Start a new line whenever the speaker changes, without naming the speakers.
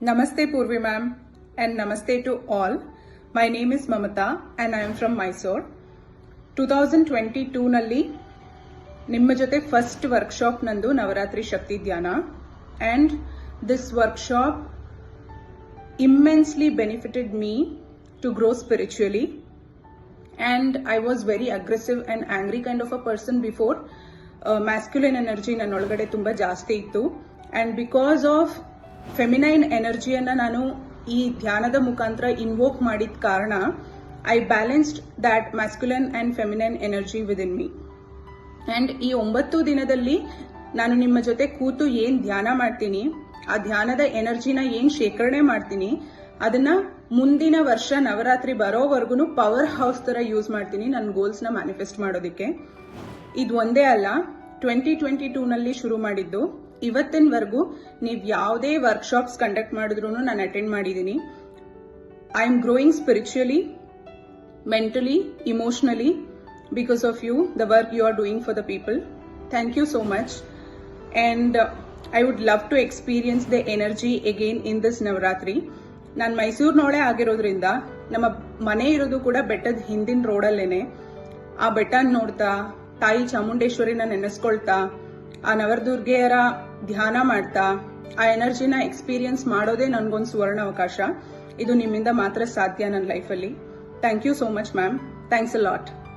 Namaste Purvi ma'am and namaste to all. My name is Mamata and I am from Mysore. 2022 ನಲ್ಲಿ ನಿಮ್ಮ ಜೊತೆ first workshop ನಂದು Navratri Shakti Dhyana and this workshop immensely benefited me to grow spiritually and I was very aggressive and angry kind of a person before. Masculine energy ನನ್ನೊಳಗಡೆ ತುಂಬ ಜಾಸ್ತಿ ಇತ್ತು and because of feminine ಎನರ್ಜಿಯನ್ನು ನಾನು ಈ ಧ್ಯಾನದ ಮುಖಾಂತರ invoke ಮಾಡಿದ ಕಾರಣ I balanced that masculine and feminine energy with in me and ಈ ಒಂಬತ್ತು ದಿನದಲ್ಲಿ ನಾನು ನಿಮ್ಮ ಜೊತೆ ಕೂತು ಏನು ಧ್ಯಾನ ಮಾಡ್ತೀನಿ, ಆ ಧ್ಯಾನದ ಎನರ್ಜಿನ ಏನು ಶೇಖರಣೆ ಮಾಡ್ತೀನಿ, ಅದನ್ನ ಮುಂದಿನ ವರ್ಷ ನವರಾತ್ರಿ ಬರೋವರೆಗೂ ಪವರ್ ಹೌಸ್ ತರ ಯೂಸ್ ಮಾಡ್ತೀನಿ ನನ್ನ ಗೋಲ್ಸ್ನ ಮ್ಯಾನಿಫೆಸ್ಟ್ ಮಾಡೋದಕ್ಕೆ. ಇದು ಒಂದೇ ಅಲ್ಲ ಟ್ವೆಂಟಿ ಟ್ವೆಂಟಿ ಟೂನಲ್ಲಿ ಶುರು ಮಾಡಿದ್ದು. ಇವತ್ತಿನವರೆಗೂ ನೀವು ಯಾವುದೇ ವರ್ಕ್ಶಾಪ್ಸ್ ಕಂಡಕ್ಟ್ ಮಾಡಿದ್ರು ನಾನು ಅಟೆಂಡ್ ಮಾಡಿದ್ದೀನಿ. I am growing spiritually mentally emotionally because of you the work you are doing for the people thank you so much and I would love to experience the energy again in this Navratri ನಾನು ಮೈಸೂರಿನೊಳೆ ಆಗಿರೋದ್ರಿಂದ ನಮ್ಮ ಮನೆ ಇರೋದು ಕೂಡ ಬೆಟ್ಟದ ಹಿಂದಿನ ರೋಡಲ್ಲೇನೆ. ಆ ಬೆಟ್ಟ ನೋಡ್ತಾ, ತಾಯಿ ಚಾಮುಂಡೇಶ್ವರಿನ ನೆನೆಸ್ಕೊಳ್ತಾ, ಆ ನವರದುರ್ಗೆಯರ ಧ್ಯಾನ ಮಾಡ್ತಾ, ಆ ಎನರ್ಜಿನ ಎಕ್ಸ್ಪೀರಿಯನ್ಸ್ ಮಾಡೋದೇ ನನಗೊಂದು ಸುವರ್ಣ ಅವಕಾಶ. ಇದು ನಿಮ್ಮಿಂದ ಮಾತ್ರ ಸಾಧ್ಯ ನನ್ನ ಲೈಫಲ್ಲಿ. Thank you so much ma'am. Thanks a lot.